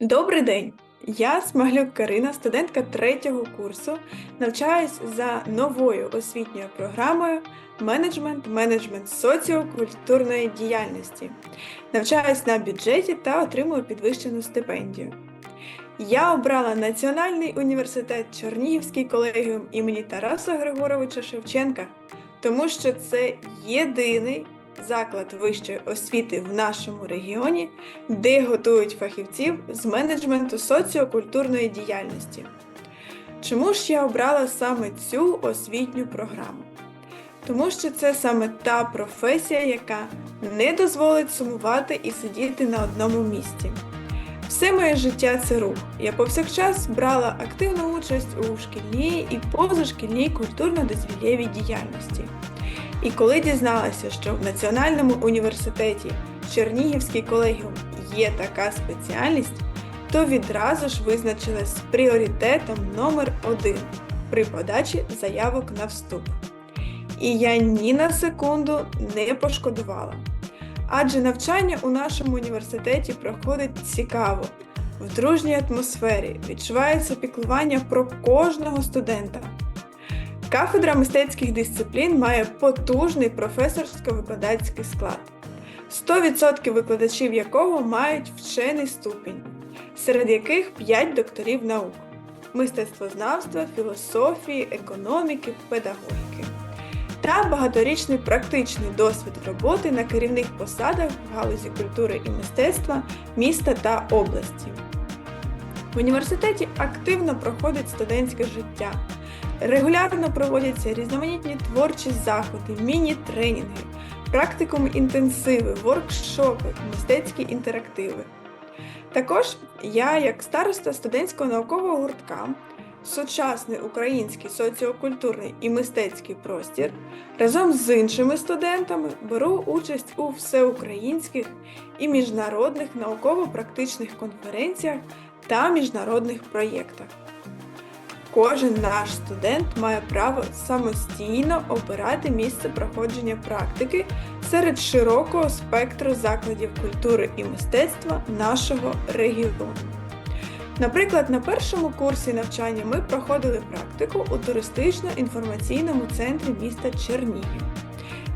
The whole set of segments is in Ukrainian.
Добрий день! Я Смаглюк Карина, студентка третього курсу. Навчаюсь за новою освітньою програмою менеджмент, менеджмент соціокультурної діяльності. Навчаюсь на бюджеті та отримую підвищену стипендію. Я обрала Національний університет Чернігівський колегіум імені Тараса Григоровича Шевченка, тому що це єдиний заклад вищої освіти в нашому регіоні, де готують фахівців з менеджменту соціокультурної діяльності. Чому ж я обрала саме цю освітню програму? Тому що це саме та професія, яка не дозволить сумувати і сидіти на одному місці. Все моє життя це рух. Я повсякчас брала активну участь у шкільній і позашкільній культурно-дозвілєвій діяльності. І коли дізналася, що в Національному університеті Чернігівський колегіум є така спеціальність, то відразу ж визначилась пріоритетом номер один при подачі заявок на вступ. І я ні на секунду не пошкодувала. Адже навчання у нашому університеті проходить цікаво, в дружній атмосфері, відчувається піклування про кожного студента. Кафедра мистецьких дисциплін має потужний професорсько-викладацький склад, 100% викладачів якого мають вчений ступінь, серед яких 5 докторів наук мистецтвознавства, філософії, економіки, педагогіки та багаторічний практичний досвід роботи на керівних посадах в галузі культури і мистецтва міста та області. В університеті активно проходить студентське життя. Регулярно проводяться різноманітні творчі заходи, міні-тренінги, практикуми інтенсиви, воркшопи, мистецькі інтерактиви. Також я, як староста студентського наукового гуртка, сучасний український соціокультурний і мистецький простір, разом з іншими студентами беру участь у всеукраїнських і міжнародних науково-практичних конференціях та міжнародних проєктах. Кожен наш студент має право самостійно обирати місце проходження практики серед широкого спектру закладів культури і мистецтва нашого регіону. Наприклад, на першому курсі навчання ми проходили практику у туристично-інформаційному центрі міста Чернігів,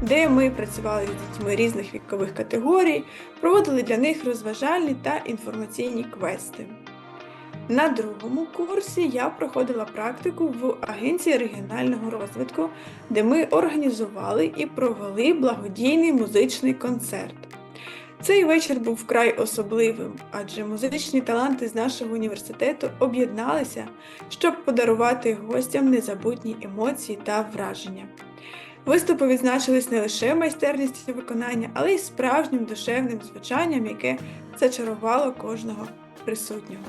де ми працювали з дітьми різних вікових категорій, проводили для них розважальні та інформаційні квести. На другому курсі я проходила практику в Агенції регіонального розвитку, де ми організували і провели благодійний музичний концерт. Цей вечір був вкрай особливим, адже музичні таланти з нашого університету об'єдналися, щоб подарувати гостям незабутні емоції та враження. Виступи відзначились не лише майстерністю виконання, але й справжнім душевним звучанням, яке зачарувало кожного присутнього.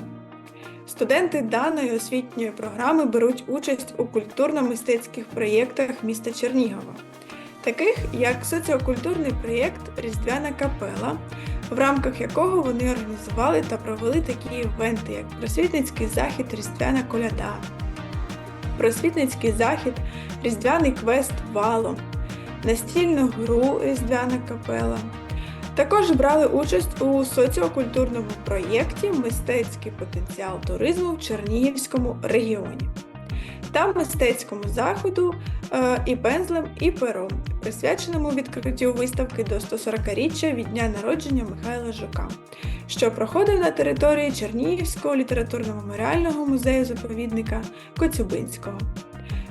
Студенти даної освітньої програми беруть участь у культурно-мистецьких проєктах міста Чернігова, таких як соціокультурний проєкт Різдвяна капела, в рамках якого вони організували та провели такі івенти, як просвітницький захід Різдвяна коляда, просвітницький захід Різдвяний квест Валом, настільну гру Різдвяна капела. Також брали участь у соціокультурному проєкті Мистецький потенціал туризму в Чернігівському регіоні та мистецькому заходу е, і пензлем, і пером, присвяченому відкриттю виставки до 140-річчя від дня народження Михайла Жука, що проходив на території Чернігівського літературно-меморіального музею заповідника Коцюбинського.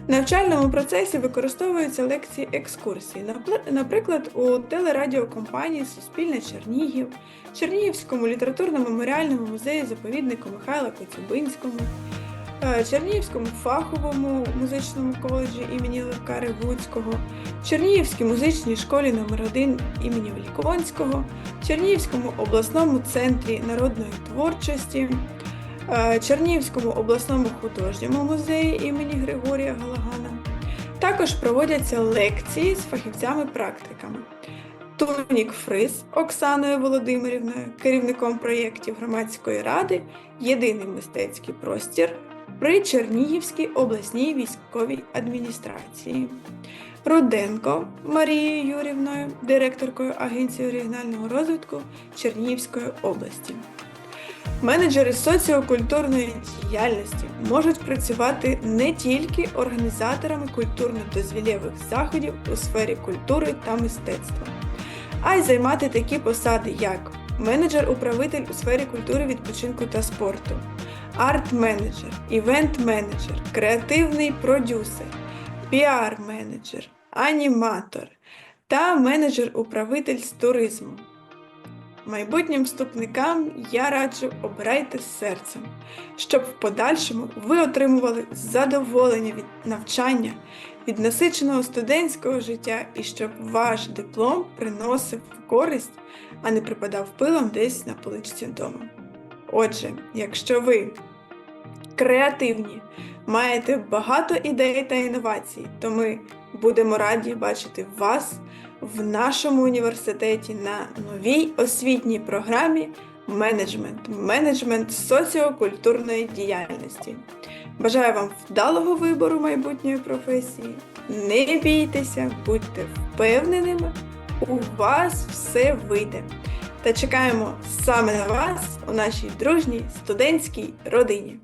Навчальному процесі використовуються лекції екскурсії, наприклад, у телерадіокомпанії Суспільне Чернігів, Чернігівському літературно-меморіальному музеї заповіднику Михайла Коцюбинському, е, Чернігівському фаховому музичному коледжі імені Левка Ревуцького, Чернігівській музичній школі номер 1 імені Великонського, Чернігівському обласному центрі народної творчості. Е, Чернігівському обласному художньому музеї імені Григорія Галагана. Також проводяться лекції з фахівцями-практиками. Тунік Фрис Оксаною Володимирівною, керівником проєктів громадської ради Єдиний мистецький простір при Чернігівській обласній військовій адміністрації. Руденко Марією Юрівною, директоркою Агенції регіонального розвитку Чернігівської області. Менеджери соціокультурної діяльності можуть працювати не тільки організаторами культурно-дозвілєвих заходів у сфері культури та мистецтва, а й займати такі посади, як менеджер-управитель у сфері культури, відпочинку та спорту, арт-менеджер, івент-менеджер, креативний продюсер, піар-менеджер, аніматор та менеджер-управитель з туризму. Майбутнім вступникам я раджу обирайте серцем, щоб в подальшому ви отримували задоволення від навчання, від насиченого студентського життя і щоб ваш диплом приносив користь, а не припадав пилом десь на поличці вдома. Отже, якщо ви креативні, маєте багато ідей та інновацій, то ми будемо раді бачити вас в нашому університеті на новій освітній програмі менеджмент, менеджмент соціокультурної діяльності. Бажаю вам вдалого вибору майбутньої професії. Не бійтеся, будьте впевненими, у вас все вийде. Та чекаємо саме на вас у нашій дружній студентській родині.